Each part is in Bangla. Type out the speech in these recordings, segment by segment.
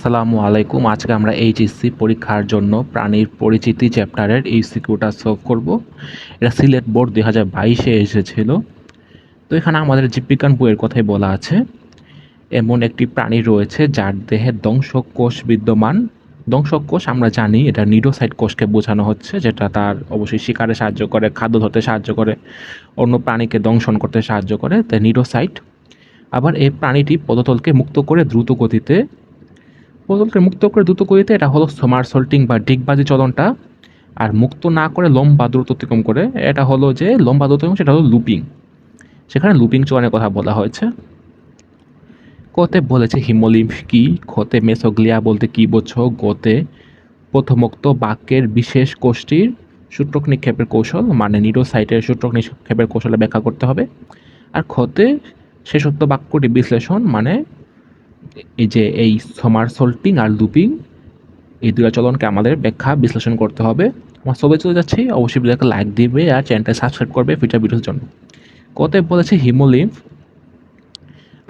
আসসালামু আলাইকুম। আজকে আমরা এইচএসসি পরীক্ষার জন্য প্রাণীর পরিচিতি চ্যাপ্টারের এই সিকিউটা সলভ করব। এটা সিলেট বোর্ড দুই হাজার বাইশে এসেছিল। তো এখানে আমাদের জীববিজ্ঞান বইয়ের কথাই বলা আছে। এমন একটি প্রাণী রয়েছে যার দেহে দংশক কোষ বিদ্যমান। দংশক কোষ আমরা জানি, এটা নিডোসাইট কোষকে বোঝানো হচ্ছে, যেটা তার অবশ্যই শিকারে সাহায্য করে, খাদ্য ধরতে সাহায্য করে, অন্য প্রাণীকে দংশন করতে সাহায্য করে, তাই নিডোসাইট আবার এই প্রাণীটি পদতলকে মুক্ত করে দ্রুত গতিতে পদতলকে মুক্ত করে দ্রুত গতিতে এটা হলো সল্টিং বা ডিগবাজি চলনটা। আর মুক্ত না করে লম্বা দ্রুত অতিক্রম করে, এটা হলো যে লম্বা দ্রুত সেটা হলো লুপিং। সেখানে লুপিং চলনের কথা বলা হয়েছে। কতে বলেছে হিমোলিম্ফ কি খতে মেসোগ্লিয়া বলতে কি বোঝো, গতে প্রথমোক্ত বাক্যের বিশেষ কোষ্ঠীর সূত্রক নিক্ষেপের কৌশল মানে নিরোসাইটের সূত্রক নিক্ষেপের কৌশলে ব্যাখ্যা করতে হবে। আর খতে শেষোক্ত বাক্যটি বিশ্লেষণ মানে এই যে এই সমারসল্টিং আর লুপিং এই দুই চলনকে আমাদের ব্যাখ্যা বিশ্লেষণ করতে হবে। আমার সবে চলে যাচ্ছি, অবশ্যই ভিডিওকে লাইক দিবে আর চ্যানেলটা সাবস্ক্রাইব করবে ফিউচার ভিডিওর জন্য। কতে বলেছে হিমোলিম্ফ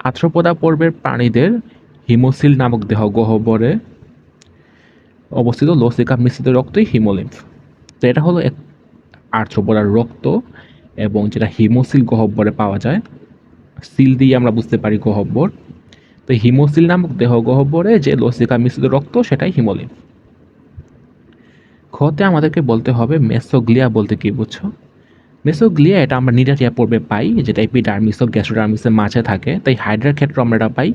আর্থ্রোপোডা পর্বের প্রাণীদের হিমোসিল নামক দেহ গহ্বরে অবস্থিত লসিকা মিশ্রিত রক্তই হিমোলিম্ফ তো এটা হলো এক আর্থ্রোপোডার রক্ত এবং যেটা হিমোসিল গহ্বরে পাওয়া যায়। সিল দিয়ে আমরা বুঝতে পারি গহ্বর। তো হিমোসিল নামক দেহ গহ্বরে যে লসিকা মিশ্রিত রক্ত, সেটাই হিমোলিন। খতে আমাদেরকে বলতে হবে মেসোগ্লিয়া বলতে কি বুঝছ? মেসোগ্লিয়া এটা আমরা নিডারিয়া পর্বে পাই, যেটা এপিডার্মিস ও গ্যাস্ট্রোডার্মিসের মাঝে থাকে। তাই হাইড্রার ক্ষেত্রে আমরা এটা পাই।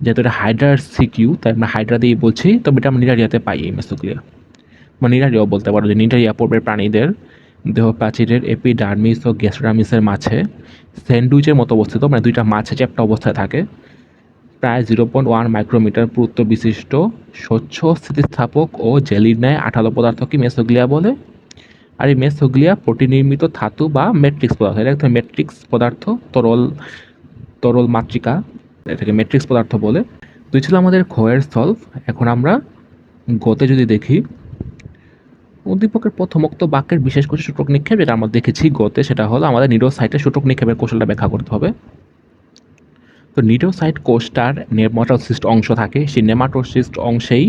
যেহেতু এটা হাইড্রার সিকিউ, তাই আমরা হাইড্রা দিয়ে বলছি তবে এটা আমরা নিডারিয়াতে পাই এই মেসোগ্লিয়া। বা নিডারিয়াও বলতে পারো যে নিডারিয়া পর্বের প্রাণীদের দেহ প্রাচীরের এপিডার্মিস ও গ্যাস্ট্রোডার্মিসের মাঝে স্যান্ডউইচের মতো অবস্থিত মানে দুইটা মাছে চ্যাপ্টা অবস্থায় থাকে। প্রায় জিরো পয়েন্ট ওয়ান মাইক্রোমিটার পুরুত্ব বিশিষ্ট স্বচ্ছ স্থিতিস্থাপক ও জেলির ন্যায় আঠালো পদার্থকে মেসোগ্লিয়া বলে? আর এই মেসোগ্লিয়া প্রোটিন নির্মিত ধাতু বা ম্যাট্রিক্স পদার্থ, এটা একটা ম্যাট্রিক্স পদার্থ, তরল তরল মাতৃকা এটাকে ম্যাট্রিক্স পদার্থ বলে। দুই ছিল আমাদের ক্ষয়ের স্থল। এখন আমরা গতে যদি দেখি, উদ্দীপকের প্রথমোক্ত বাক্যের বিশেষ কিছু সূটক নিক্ষেপ যেটা আমরা দেখেছি গতে, সেটা হলো আমাদের নিরো সাইটে সূটক নিক্ষেপের কৌশলটা ব্যাখ্যা করতে হবে। তো নিডোসাইট কোষটার নেমাটোসিস্ট অংশ থাকে, সেই নেমাটোসিস্ট অংশেই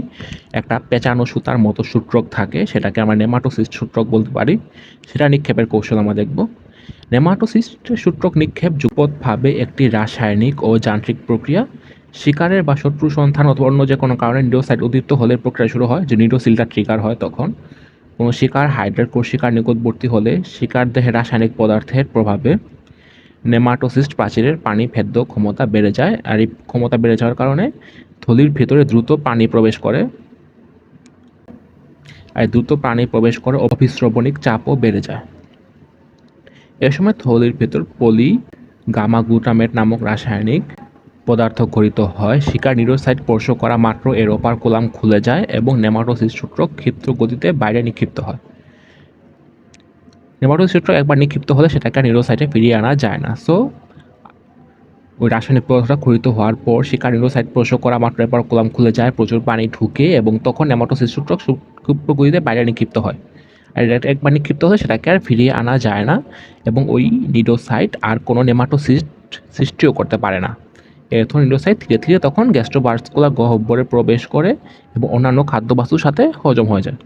একটা পেঁচানো সুতার মতো সূত্রক থাকে, সেটাকে আমরা নেমাটোসিস্ট সূত্রক বলতে পারি, সেটা নিক্ষেপের কৌশল আমরা দেখব। নেমাটোসিস্ট সূত্রক নিক্ষেপ যুগপথভাবে একটি রাসায়নিক ও যান্ত্রিক প্রক্রিয়া, শিকারের বা শত্রু সন্ধান অথবা অন্য যে কোনো কারণে নিডোসাইট উদ্দীপ্ত হলে প্রক্রিয়া শুরু হয়, যে নিডোসিলটা ট্রিগার হয় তখন। কোনো শিকার হাইড্রেট কোষ শিকার নিকটবর্তী হলে শিকার দেহে রাসায়নিক পদার্থের প্রভাবে নেমাটোসিস্ট প্রাচীরের পানি ভেদ্য ক্ষমতা বেড়ে যায় আর এই ক্ষমতা বেড়ে যাওয়ার কারণে থলির ভেতরে দ্রুত পানি প্রবেশ করে। আর দ্রুত পানি প্রবেশ করে অভিশ্রবণিক চাপও বেড়ে যায়। এ সময় থলির ভেতর পলি গামা নামক রাসায়নিক পদার্থ গঠিত হয়। শিকার নিরোসাইট স্পর্শ করা মাত্র এর ওপার কোলাম খুলে যায় এবং নেমাটোসিস সূত্র ক্ষিপ্র গতিতে বাইরে নিক্ষিপ্ত হয়। নেমাটোসিস সূত্র একবার নিক্ষিপ্ত হলে সেটাকে নিরোসাইটে ফিরিয়ে আনা যায় না। সো ওই রাসায়নিক পদার্থটা খরিত হওয়ার পর শিকার নিরোসাইট স্পর্শ করা মাত্র এরপর কোলাম খুলে যায়, প্রচুর পানি ঢুকে এবং তখন নেমাটোসিস সূত্র ক্ষিপ্র গতিতে বাইরে নিক্ষিপ্ত হয়। আর একবার নিক্ষিপ্ত হলে সেটাকে আর ফিরিয়ে আনা যায় না এবং ওই নিডোসাইট আর কোনো নেমাটোসিস্ট সৃষ্টিও করতে পারে না। এরথন নিডোসাইট ধীরে ধীরে তখন গ্যাস্ট্রোবার্সকুলার গহ্বরে প্রবেশ করে এবং অন্যান্য খাদ্যবস্তুর সাথে হজম হয়ে যায়।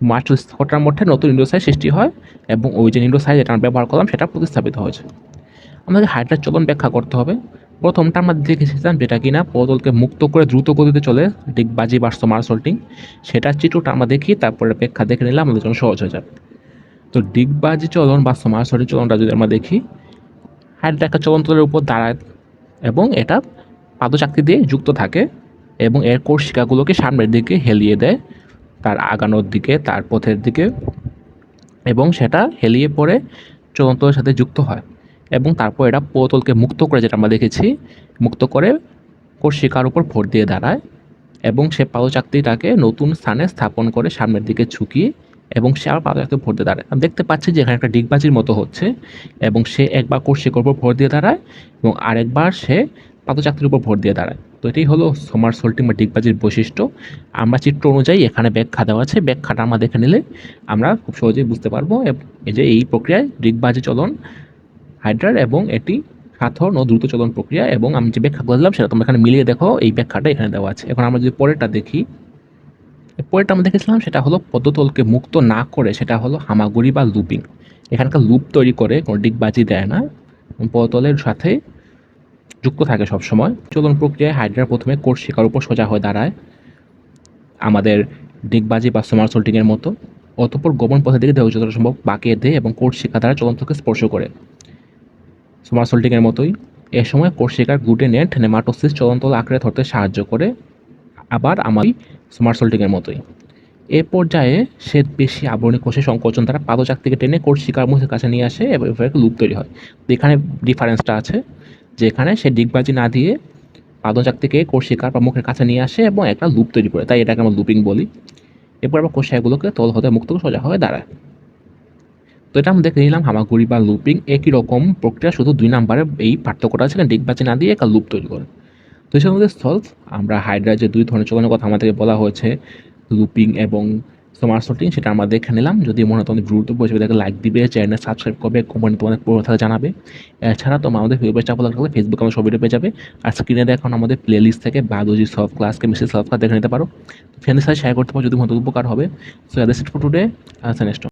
মার্চ ঘটার মধ্যে নতুন ইন্ডোসাইট সৃষ্টি হয় এবং ওই যে ইন্ডোসাইট যেটা আমরা ব্যবহার করলাম সেটা প্রতিস্থাপিত হয়েছে। আমাদের হাইড্রার চলন ব্যাখ্যা করতে হবে। প্রথমটা আমরা দেখেছিলাম যেটা কিনা পদলকে মুক্ত করে দ্রুত গতিতে চলে ডিগবাজি বা সমারসল্টিং সেটার চিত্রটা আমরা দেখি, তারপরে ব্যাখ্যা দেখে নিলে আমাদের জন্য সহজ হয়ে যাবে। তো ডিগবাজি চলন বা সমারসল্টিং চলনটা যদি আমরা দেখি হাইড্রা একটা চলন্তরের উপর দাঁড়ায় এবং এটা পাদচাকতি দিয়ে যুক্ত থাকে এবং এর কোর্সিকাগুলোকে সামনের দিকে হেলিয়ে দেয়। তার আগানোর দিকে, তার পথের দিকে এবং সেটা হেলিয়ে পড়ে চলন্তরের সাথে যুক্ত হয় এবং তারপর এটা পোতলকে মুক্ত করে, যেটা আমরা দেখেছি, মুক্ত করে কোর্সিকার উপর ভোট দিয়ে দাঁড়ায় এবং সে পাদচাকতিটাকে নতুন স্থানে স্থাপন করে সামনের দিকে ঝুঁকিয়ে এবং সে আবার পাদচাকতি ভোট দিয়ে দাঁড়ায়। আমি দেখতে পাচ্ছি যে এখানে একটা ডিগবাজির মতো হচ্ছে এবং সে একবার কোর্সিকার উপর ভোট দিয়ে দাঁড়ায় এবং আরেকবার সে পাদচাকতির উপর ভোট দিয়ে দাঁড়ায়। তো এটাই হলো সোমার সোল্টিং বা ডিগবাজির বৈশিষ্ট্য। আমরা চিত্র অনুযায়ী এখানে ব্যাখ্যা দেওয়া আছে। ব্যাখ্যাটা আমরা দেখে নিলে আমরা খুব সহজেই বুঝতে পারব এই যে এই প্রক্রিয়ায় ডিগবাজি চলন হাইড্রার এবং এটি সাধারণ ও দ্রুত চলন প্রক্রিয়া এবং আমি যে ব্যাখ্যাগুলো দিলাম সেটা তোমরা এখানে মিলিয়ে দেখো, এই ব্যাখ্যাটা এখানে দেওয়া আছে। এখন আমরা যদি পরেরটা দেখি পরেরটা আমরা দেখেছিলাম, সেটা হলো পদ্মতলকে মুক্ত না করে সেটা হলো হামাগুড়ি বা লুপিং। এখানকার লুপ তৈরি করে কোনো ডিগবাজি দেয় না। পদতলের সাথে যুক্ত থাকে সবসময়। চলন প্রক্রিয়ায় হাইড্রা প্রথমে কোর্স শিকার উপর সোজা হয়ে দাঁড়ায় আমাদের ডিগবাজি বা সোমার সোল্টিংয়ের মতো। অতপর গোপন পথের দিকে দেহ যতটা সম্ভব, বাঁকিয়ে দেয় এবং কোর্স শিকা দ্বারা চলন্তকে স্পর্শ করে। সোমার সোল্টিংয়ের মতোই এ সময় কোর্স শিকার গ্লুটেনেট নেমাটোসিস, চলন্তল আঁকড়ে ধরতে সাহায্য করে। আবার আমার সোমার সোল্টিংয়ের মতোই। এ পর্যায়ে সে বেশি আবরণী কোষে সংকোচন দ্বারা পাদচাক থেকে টেনে কোর্স শিকার মুখের কাছে নিয়ে আসে এবং লুপ তৈরি হয়। এখানে ডিফারেন্সটা আছে। যেখানে সে ডিগবাজি না দিয়ে পাদচাক থেকে কোশিকার বা মুখের কাছে নিয়ে আসে এবং একটা লুপ তৈরি করে। তাই এটাকে আমরা লুপিং বলি। এরপর আবার কোষাগুলোকে তল হতে মুক্ত সোজা হয়ে দাঁড়ায়। তো এটা আমরা দেখে নিলাম হামাগুড়ি বা লুপিং। একই রকম প্রক্রিয়া, শুধু দুই নাম্বারে এই পার্থক্যটা আছে। ডিগবাজি না দিয়ে একটা লুপ তৈরি করে। তো মধ্যে স্থল আমরা হাইড্রা যে দুই ধরনের চলনের কথা আমাদেরকে বলা হয়েছে। লুপিং এবং সোমার শুটিং সেটা আমরা দেখে নিলাম। যদি মনে হয় তোমাদের গুরুত্বপূর্ণ দেখে লাইক দিবে চ্যানেল সাবস্ক্রাইব করবে কমেন্ট তোমাদের পুরো কথা জানাবে। এছাড়া তোমার আমাদের ফেসবুক চাপ থাকলে ফেসবুকে আমার ছবিটা পেয়ে যাবে। আর স্ক্রিনে দেখুন আমাদের প্লে লিস্ট থেকে বাদুজি সলভ ক্লাসকে মিশে সলভ ক্লাস দেখে নিতে পারো। ফ্রেন্ডের সাথে শেয়ার করতে পারো, যদি মতো উপকার হবে। So that's it for today next